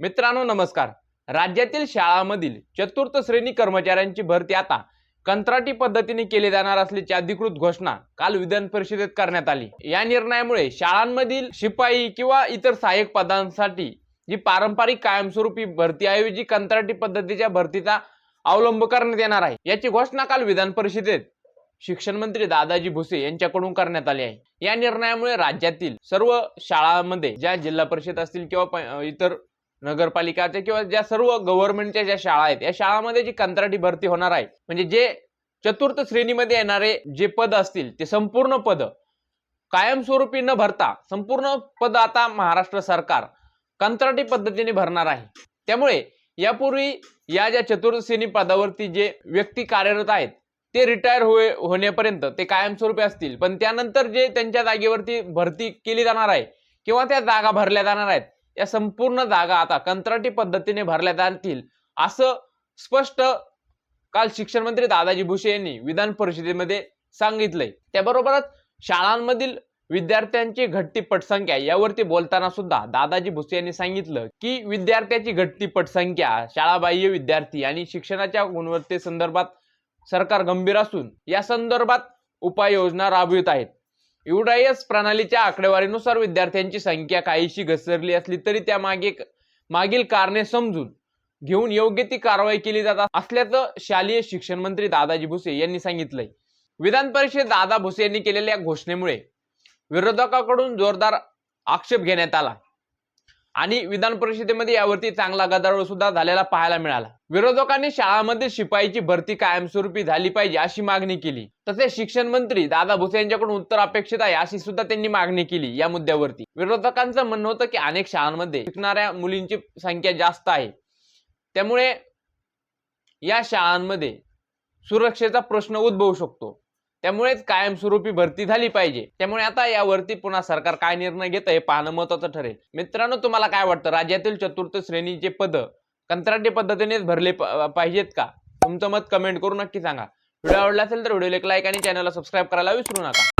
मित्रांनो नमस्कार. राज्यातील शाळांमधील चतुर्थ श्रेणी कर्मचाऱ्यांची भरती आता कंत्राटी पद्धतीने केली जाणार असल्याची अधिकृत घोषणा काल विधान परिषदेत करण्यात आली. या निर्णयामुळे शाळांमधील शिपाई किंवा इतर सहाय्यक पदांसाठी जी पारंपरिक कायमस्वरूपी भरतीऐवजी कंत्राटी पद्धतीच्या भरतीचा अवलंब करण्यात येणार आहे याची घोषणा काल विधान परिषदेत शिक्षण मंत्री दादाजी भुसे यांच्याकडून करण्यात आली आहे. या निर्णयामुळे राज्यातील सर्व शाळांमध्ये ज्या जिल्हा परिषद असतील किंवा इतर नगरपालिकाच्या किंवा ज्या सर्व गव्हर्नमेंटच्या ज्या शाळा आहेत या शाळांमध्ये जी कंत्राटी भरती होणार आहे म्हणजे जे चतुर्थ श्रेणीमध्ये येणारे जे पद असतील ते संपूर्ण पद कायमस्वरूपी न भरता संपूर्ण पद आता महाराष्ट्र सरकार कंत्राटी पद्धतीने भरणार आहे. त्यामुळे यापूर्वी या ज्या चतुर्थ श्रेणी पदावरती जे व्यक्ती कार्यरत आहेत ते रिटायर होय होण्यापर्यंत ते कायमस्वरूपी असतील. पण त्यानंतर जे त्यांच्या जागेवरती भरती केली जाणार आहे किंवा त्या जागा भरल्या जाणार आहेत या संपूर्ण जागा आता कंत्राटी पद्धतीने भरल्या जातील असं स्पष्ट काल शिक्षण मंत्री दादाजी भुसे यांनी विधान परिषदेमध्ये सांगितलंय. त्याबरोबरच शाळांमधील विद्यार्थ्यांची घटती पटसंख्या यावरती बोलताना सुद्धा दादाजी भुसे यांनी सांगितलं की विद्यार्थ्याची घटती पटसंख्या शाळाबाह्य विद्यार्थी आणि शिक्षणाच्या गुणवत्तेसंदर्भात सरकार गंभीर असून या संदर्भात उपाययोजना राबवित आहेत. युडायस प्रणालीच्या आकडेवारीनुसार विद्यार्थ्यांची संख्या काहीशी घसरली असली तरी त्या मागे मागील कारणे समजून घेऊन योग्य ती कारवाई केली जात असल्याचं शालेय शिक्षण मंत्री दादाजी भुसे यांनी सांगितलंय. विधान परिषद दादा भुसे यांनी केलेल्या घोषणेमुळे विरोधकाकडून जोरदार आक्षेप घेण्यात आला. आणि विधान परिषदेमध्ये यावरती चांगला गदारोळ सुद्धा झालेला पाहायला मिळाला. विरोधकांनी शाळांमध्ये शिपाईची भरती कायमस्वरूपी झाली पाहिजे अशी मागणी केली. तसेच शिक्षण मंत्री दादा भुसे यांच्याकडून उत्तर अपेक्षित आहे अशी सुद्धा त्यांनी मागणी केली या मुद्द्यावरती. विरोधकांचं म्हणणं होतं की अनेक शाळांमध्ये शिकणाऱ्या मुलींची संख्या जास्त आहे. त्यामुळे या शाळांमध्ये सुरक्षेचा प्रश्न उद्भवू शकतो. त्यामुळेच कायमस्वरूपी भरती झाली पाहिजे. त्यामुळे आता यावरती पुन्हा सरकार काय निर्णय घेतं हे पाहणं महत्वाचं ठरेल. मित्रांनो तुम्हाला काय वाटतं? राज्यातील चतुर्थ श्रेणीचे पद कंत्राटी पद्धतीनेच भरले पाहिजेत का? तुमचं मत कमेंट करून नक्की सांगा. व्हिडिओ आवडला असेल तर व्हिडिओला एक लाईक आणि चॅनलला सबस्क्राईब करायला विसरू नका.